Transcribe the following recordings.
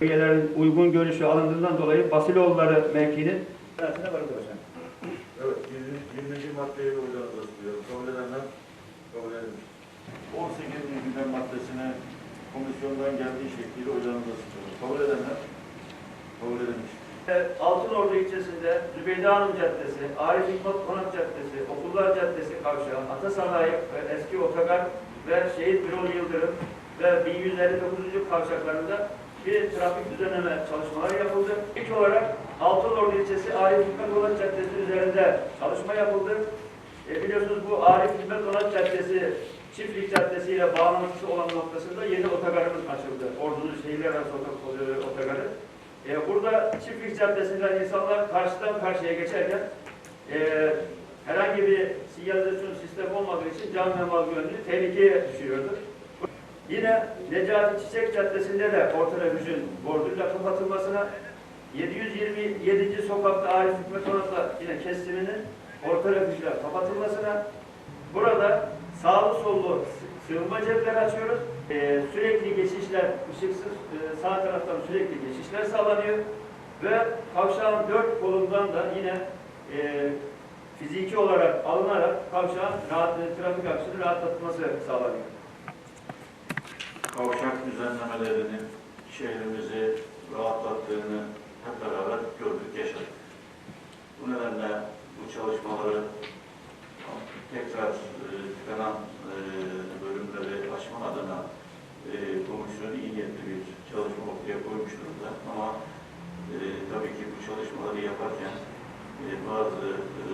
Üyelerin uygun görüşü alındığından dolayı Basiloğulları mevkinin dersine varılır hocam. Evet, 20. 20. maddeyi oylarınıza sunuyorum. Kabul edenler kabul edilmiş. 18. gündem maddesine komisyondan geldiği şekliyle oylarınıza sunuyorum. Kabul edenler kabul edilmiş. Altınordu ilçesinde Zübeyde Hanım Caddesi, Arif Hikmet Konak Caddesi, Okullar Caddesi kavşağı, Atasanayi, eski otogar ve Şehit Birol Yıldırım ve 1159. kavşaklarında bir trafik düzenleme çalışmaları yapıldı. İlk olarak Altınordu ilçesi Arif Hikmet Konak Caddesi üzerinde çalışma yapıldı. E, biliyorsunuz bu Arif Hikmet Konak Caddesi Çiftlik Caddesi ile bağlantısı olan noktasında yeni otogarımız açıldı. Ordu'nun şehirler arası oto- otogarı. E, burada Çiftlik Caddesi'nden insanlar karşıdan karşıya geçerken e, herhangi bir sinyalizasyon sistemi olmadığı için can ve mal güvenliği tehlikeye düşüyordu. Yine Necati Çiçek Caddesi'nde de orta refüjün borduyla kapatılmasına 727. sokakta Arif Hikmet Onat'la yine kesiminin orta refüjle kapatılmasına burada sağlı sollu sığınma cepleri açıyoruz. Ee, sürekli geçişler, ışıksız e, sağ taraftan sürekli geçişler sağlanıyor. Ve kavşağın dört kolundan da yine e, fiziki olarak alınarak kavşağın rahat, trafik akışını rahatlatılması sağlanıyor. Düzenlemelerinin şehrimizi rahatlattığını hep beraber gördük, yaşadık. Bu nedenle bu çalışmaları tekrar e, tıkanan e, bölümleri açma adına e, komisyon iyi niyetli bir çalışma ortaya koymuş durumda. Ama e, tabii ki bu çalışmaları yaparken e, bazı e,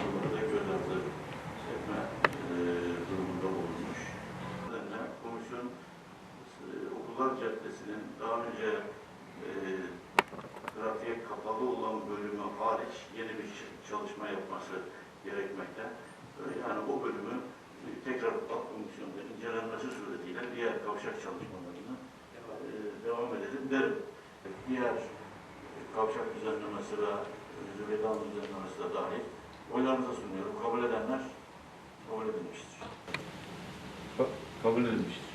durumları da göz ardı etme e, durumunda bulunmuş. Bu nedenle komisyon e, Okullar Caddesi'nin daha önce e, trafiğe kapalı olan bölümü hariç yeni bir çalışma yapması gerekmekte. E, Yani o bölümü tekrar alt komisyonda incelenmesi suretiyle diğer kavşak çalışmalarına e, devam edelim derim. Diğer kavşak düzenlemesi ve Zübeydan düzenlemesi de dahil oylarınıza sunuyorum. Kabul edenler kabul edilmiştir. Kabul edilmiştir.